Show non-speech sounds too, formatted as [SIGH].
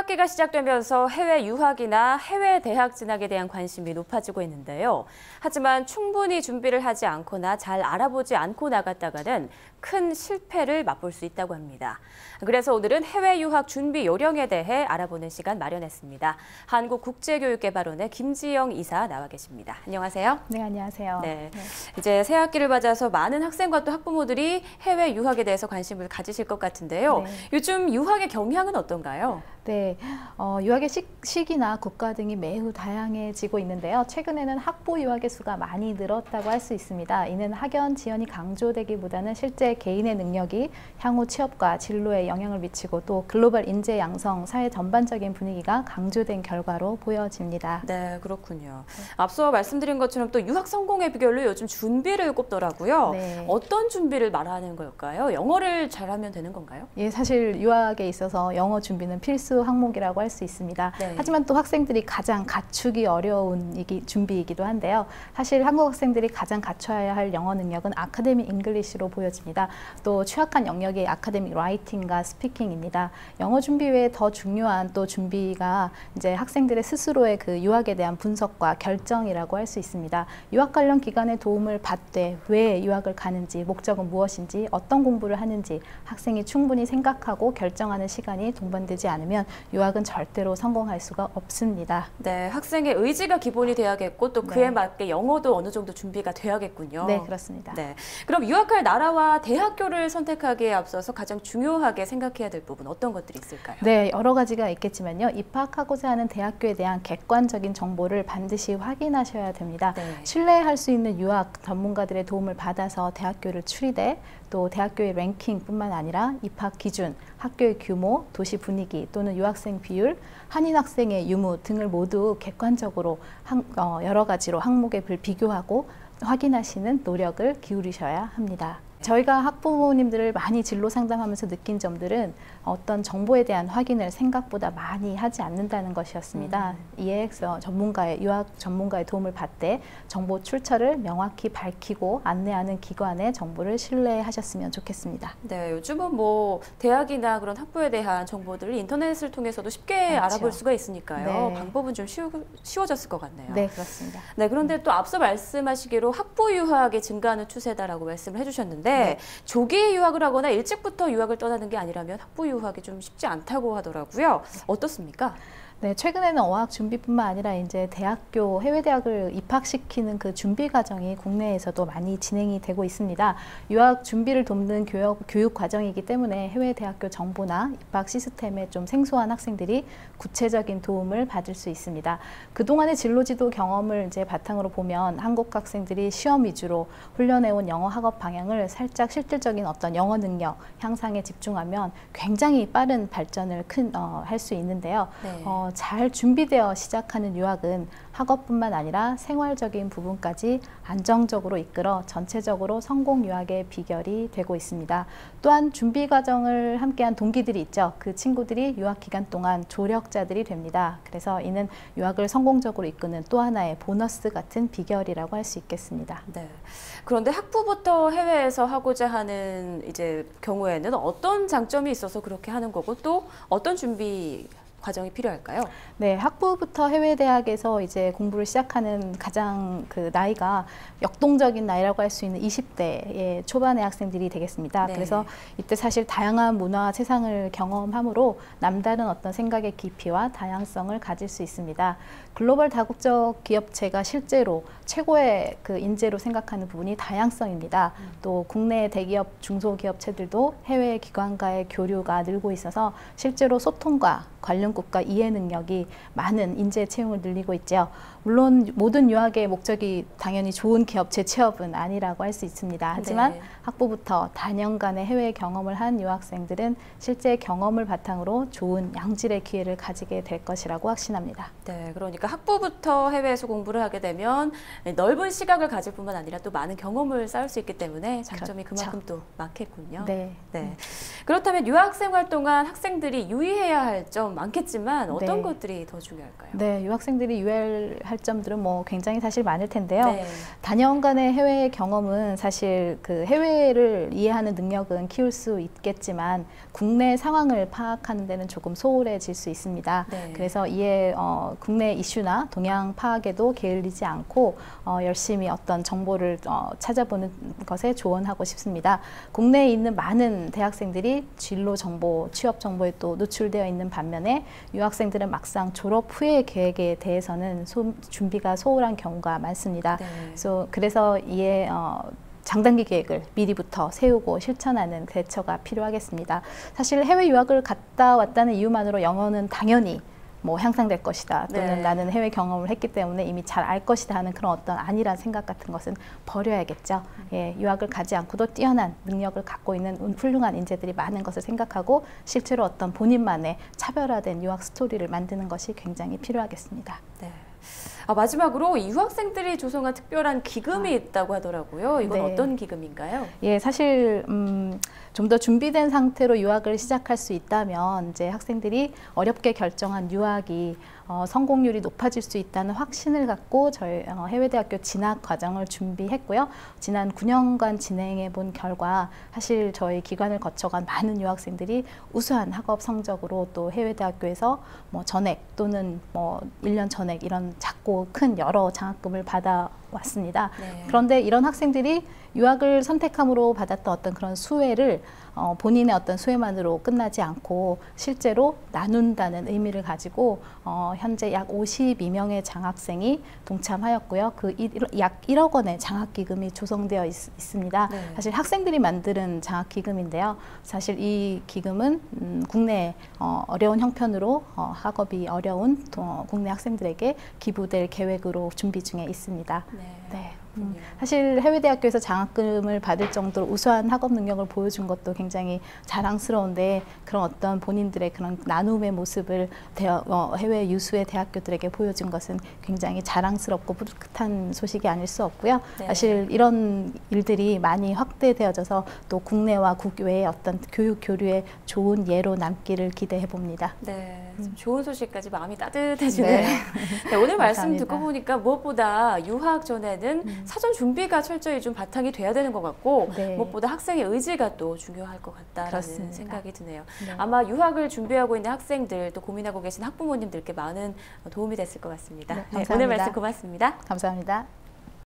새학기가 시작되면서 해외 유학이나 해외 대학 진학에 대한 관심이 높아지고 있는데요. 하지만 충분히 준비를 하지 않거나 잘 알아보지 않고 나갔다가는 큰 실패를 맛볼 수 있다고 합니다. 그래서 오늘은 해외 유학 준비 요령에 대해 알아보는 시간 마련했습니다. 한국국제교육개발원의 김지영 이사 나와 계십니다. 안녕하세요. 네, 안녕하세요. 네. 네. 이제 새 학기를 맞아서 많은 학생과 또 학부모들이 해외 유학에 대해서 관심을 가지실 것 같은데요. 네. 요즘 유학의 경향은 어떤가요? 네, 어, 유학의 시, 기나 국가 등이 매우 다양해지고 있는데요. 최근에는 학부 유학의 수가 많이 늘었다고 할 수 있습니다. 이는 학연 지연이 강조되기보다는 실제 개인의 능력이 향후 취업과 진로에 영향을 미치고 또 글로벌 인재 양성, 사회 전반적인 분위기가 강조된 결과로 보여집니다. 네, 그렇군요. 네. 앞서 말씀드린 것처럼 또 유학 성공의 비결로 요즘 준비를 꼽더라고요. 네. 어떤 준비를 말하는 걸까요? 영어를 잘하면 되는 건가요? 예, 사실 유학에 있어서 영어 준비는 필수 필수 항목이라고 할 수 있습니다. 네. 하지만 또 학생들이 가장 갖추기 어려운 이기, 준비이기도 한데요. 사실 한국 학생들이 가장 갖춰야 할 영어 능력은 아카데미 잉글리시로 보여집니다. 또 취약한 영역이 아카데믹 라이팅과 스피킹입니다. 영어 준비 외에 더 중요한 또 준비가 이제 학생들의 스스로의 그 유학에 대한 분석과 결정이라고 할 수 있습니다. 유학 관련 기관의 도움을 받되 왜 유학을 가는지, 목적은 무엇인지, 어떤 공부를 하는지 학생이 충분히 생각하고 결정하는 시간이 동반되지 않으면 않으면 유학은 절대로 성공할 수가 없습니다. 네, 학생의 의지가 기본이 돼야겠고 또 그에 네. 맞게 영어도 어느 정도 준비가 돼야겠군요. 네, 그렇습니다. 네, 그럼 유학할 나라와 대학교를 선택하기에 앞서서 가장 중요하게 생각해야 될 부분 어떤 것들이 있을까요? 네, 여러 가지가 있겠지만요. 입학하고자 하는 대학교에 대한 객관적인 정보를 반드시 확인하셔야 됩니다. 네. 신뢰할 수 있는 유학 전문가들의 도움을 받아서 대학교를 추리되 또 대학교의 랭킹뿐만 아니라 입학 기준, 학교의 규모, 도시 분위기 또는 유학생 비율, 한인 학생의 유무 등을 모두 객관적으로 한, 어, 여러 가지로 항목에 비교하고 확인하시는 노력을 기울이셔야 합니다. 저희가 학부모님들을 많이 진로 상담하면서 느낀 점들은 어떤 정보에 대한 확인을 생각보다 많이 하지 않는다는 것이었습니다. 음. 이에 전문가의 유학 전문가의 도움을 받되 정보 출처를 명확히 밝히고 안내하는 기관의 정보를 신뢰하셨으면 좋겠습니다. 네, 요즘은 뭐 대학이나 그런 학부에 대한 정보들을 인터넷을 통해서도 쉽게 그렇죠. 알아볼 수가 있으니까요. 네. 방법은 좀 쉬우, 쉬워졌을 것 같네요. 네, 그렇습니다. 네, 그런데 음. 또 앞서 말씀하시기로 학부 유학이 증가하는 추세다라고 말씀을 해주셨는데 네. 조기 유학을 하거나 일찍부터 유학을 떠나는 게 아니라면 학부 유학이 좀 쉽지 않다고 하더라고요. 어떻습니까? 네, 최근에는 어학 준비뿐만 아니라 이제 대학교 해외 대학을 입학시키는 그 준비 과정이 국내에서도 많이 진행이 되고 있습니다. 유학 준비를 돕는 교육 교육 과정이기 때문에 해외 대학교 정보나 입학 시스템에 좀 생소한 학생들이 구체적인 도움을 받을 수 있습니다. 그동안의 진로지도 경험을 이제 바탕으로 보면 한국 학생들이 시험 위주로 훈련해온 영어 학업 방향을 살짝 실질적인 어떤 영어 능력 향상에 집중하면 굉장히 빠른 발전을 큰 어, 할 수 있는데요. 네. 어, 잘 준비되어 시작하는 유학은 학업뿐만 아니라 생활적인 부분까지 안정적으로 이끌어 전체적으로 성공 유학의 비결이 되고 있습니다. 또한 준비 과정을 함께한 동기들이 있죠. 그 친구들이 유학 기간 동안 조력자들이 됩니다. 그래서 이는 유학을 성공적으로 이끄는 또 하나의 보너스 같은 비결이라고 할 수 있겠습니다. 네. 그런데 학부부터 해외에서 하고자 하는 이제 경우에는 어떤 장점이 있어서 그렇게 하는 거고 또 어떤 준비 과정이 필요할까요? 네, 학부부터 해외 대학에서 이제 공부를 시작하는 가장 그 나이가 역동적인 나이라고 할 수 있는 20대의 초반의 학생들이 되겠습니다. 네. 그래서 이때 사실 다양한 문화 세상을 경험함으로 남다른 어떤 생각의 깊이와 다양성을 가질 수 있습니다. 글로벌 다국적 기업체가 실제로 최고의 그 인재로 생각하는 부분이 다양성입니다. 음. 또 국내 대기업 중소기업체들도 해외 기관과의 교류가 늘고 있어서 실제로 소통과 관련 국가 이해 능력이 많은 인재 채용을 늘리고 있죠. 물론 모든 유학의 목적이 당연히 좋은 기업 재취업은 아니라고 할 수 있습니다. 하지만 네. 학부부터 단연간의 해외 경험을 한 유학생들은 실제 경험을 바탕으로 좋은 양질의 기회를 가지게 될 것이라고 확신합니다. 네, 그러니까 학부부터 해외에서 공부를 하게 되면 넓은 시각을 가질 뿐만 아니라 또 많은 경험을 쌓을 수 있기 때문에 장점이 그렇죠. 그만큼 또 많겠군요. 네. 네. 그렇다면 유학생활 동안 학생들이 유의해야 할점점 많겠지만 어떤 네. 것들이 더 중요할까요? 네, 유학생들이 유의할 점들은 뭐 굉장히 사실 많을 텐데요. 네. 다년간의 해외 경험은 사실 그 해외를 이해하는 능력은 키울 수 있겠지만 국내 상황을 파악하는 데는 조금 소홀해질 수 있습니다. 네. 그래서 이에 어, 국내 이슈나 동향 파악에도 게을리지 않고 어, 열심히 어떤 정보를 어, 찾아보는 것에 조언하고 싶습니다. 국내에 있는 많은 대학생들이 진로 정보, 취업 정보에 또 노출되어 있는 반면에 유학생들은 막상 졸업 후의 계획에 대해서는 소, 준비가 소홀한 경우가 많습니다. 네. 그래서, 그래서 이에 어, 장단기 계획을 미리부터 세우고 실천하는 대처가 필요하겠습니다. 사실 해외 유학을 갔다 왔다는 이유만으로 영어는 당연히 뭐 향상될 것이다 또는 네. 나는 해외 경험을 했기 때문에 이미 잘 알 것이다 하는 그런 어떤 아니란 생각 같은 것은 버려야겠죠. 예, 유학을 가지 않고도 뛰어난 능력을 갖고 있는 훌륭한 인재들이 많은 것을 생각하고 실제로 어떤 본인만의 차별화된 유학 스토리를 만드는 것이 굉장히 필요하겠습니다. 네. 아, 마지막으로 이 유학생들이 조성한 특별한 기금이 있다고 하더라고요. 이건 네. 어떤 기금인가요? 예, 사실 음, 좀 더 준비된 상태로 유학을 시작할 수 있다면 이제 학생들이 어렵게 결정한 유학이 어, 성공률이 높아질 수 있다는 확신을 갖고 저희 어, 해외대학교 진학 과정을 준비했고요. 지난 9년간 진행해 본 결과 사실 저희 기관을 거쳐간 많은 유학생들이 우수한 학업 성적으로 또 해외대학교에서 뭐 전액 또는 뭐 1년 전액 이런 작고 큰 여러 장학금을 받아 왔습니다. 네. 그런데 이런 학생들이 유학을 선택함으로 받았던 어떤 그런 수혜를 어, 본인의 어떤 수혜만으로 끝나지 않고 실제로 나눈다는 의미를 가지고 어, 현재 약 52명의 장학생이 동참하였고요. 그 약 1억 원의 장학기금이 조성되어 있, 습니다 네. 사실 학생들이 만드는 장학기금인데요. 사실 이 기금은 음, 국내 어, 어려운 형편으로 어, 학업이 어려운 어, 국내 학생들에게 기부될 계획으로 준비 중에 있습니다. 네. 네. 음. 사실 해외 대학교에서 장학금을 받을 정도로 우수한 학업 능력을 보여준 것도 굉장히 자랑스러운데 그런 어떤 본인들의 그런 나눔의 모습을 대학, 어, 해외 유수의 대학교들에게 보여준 것은 굉장히 자랑스럽고 뿌듯한 소식이 아닐 수 없고요. 네. 사실 이런 일들이 많이 확대되어져서 또 국내와 국외의 어떤 교육 교류의 좋은 예로 남기를 기대해 봅니다. 네, 좀 좋은 소식까지 마음이 따뜻해지네요. 네. [LAUGHS] 네, 오늘 말씀. 듣고 보니까 무엇보다 유학 전에는 사전 준비가 철저히 좀 바탕이 돼야 되는 것 같고 네. 무엇보다 학생의 의지가 또 중요할 것 같다라는 그렇습니다. 생각이 드네요. 네. 아마 유학을 준비하고 있는 학생들 또 고민하고 계신 학부모님들께 많은 도움이 됐을 것 같습니다. 네, 네, 오늘. 말씀 고맙습니다. 감사합니다.